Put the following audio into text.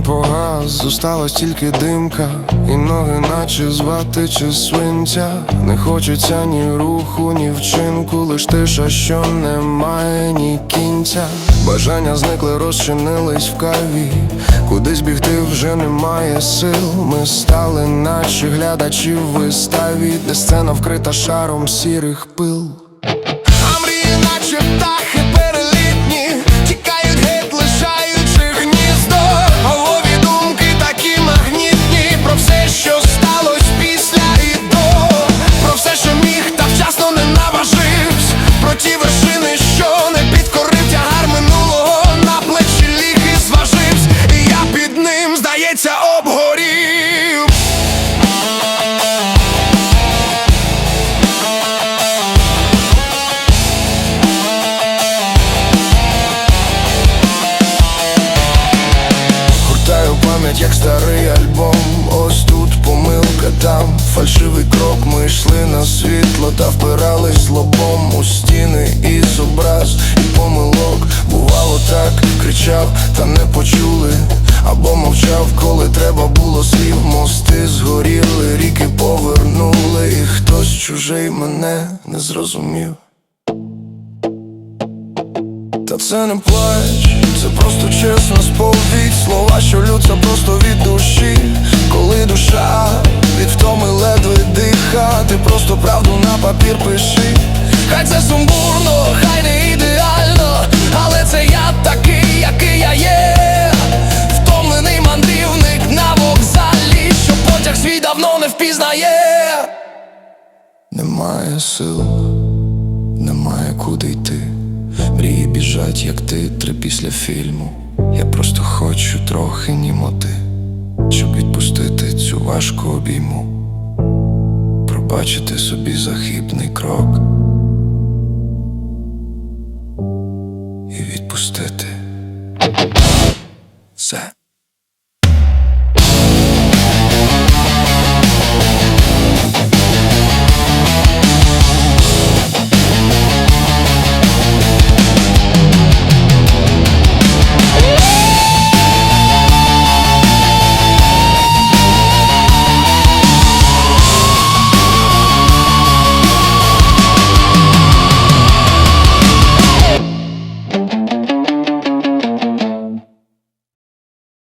Вогонь погас, зосталась тільки димка, і ноги, наче звати чи свинця. Не хочеться ні руху, ні вчинку, лиш тиша, що немає ні кінця. Бажання зникли, розчинились в каві. Кудись бігти вже немає сил. Ми стали, наче глядачі в виставі, де сцена вкрита шаром сірих пил. Пам'ять, як старий альбом. Ось тут помилка, там фальшивий крок. Ми йшли на світло та впирались лобом у стіни із образ і помилок. Бувало так, кричав, та не почули. Або мовчав, коли треба було слів. Мости згоріли, ріки повернули, і хтось чужий мене не зрозумів. Та це не плач, це просто чесна сповідь Слова, що лються просто від душі. Коли душа від втоми ледве диха Ти просто правду на папір пиши. Хай це сумбурно, хай не ідеально Але це я такий, який я є. Втомлений мандрівник на вокзалі Що потяг свій давно не впізнає. Немає сил немає куди йти. Мрії біжать, як титри після фільму. Я просто хочу трохи німоти, щоб відпустити цю важку обійму, пробачити собі захибний крок і відпустити.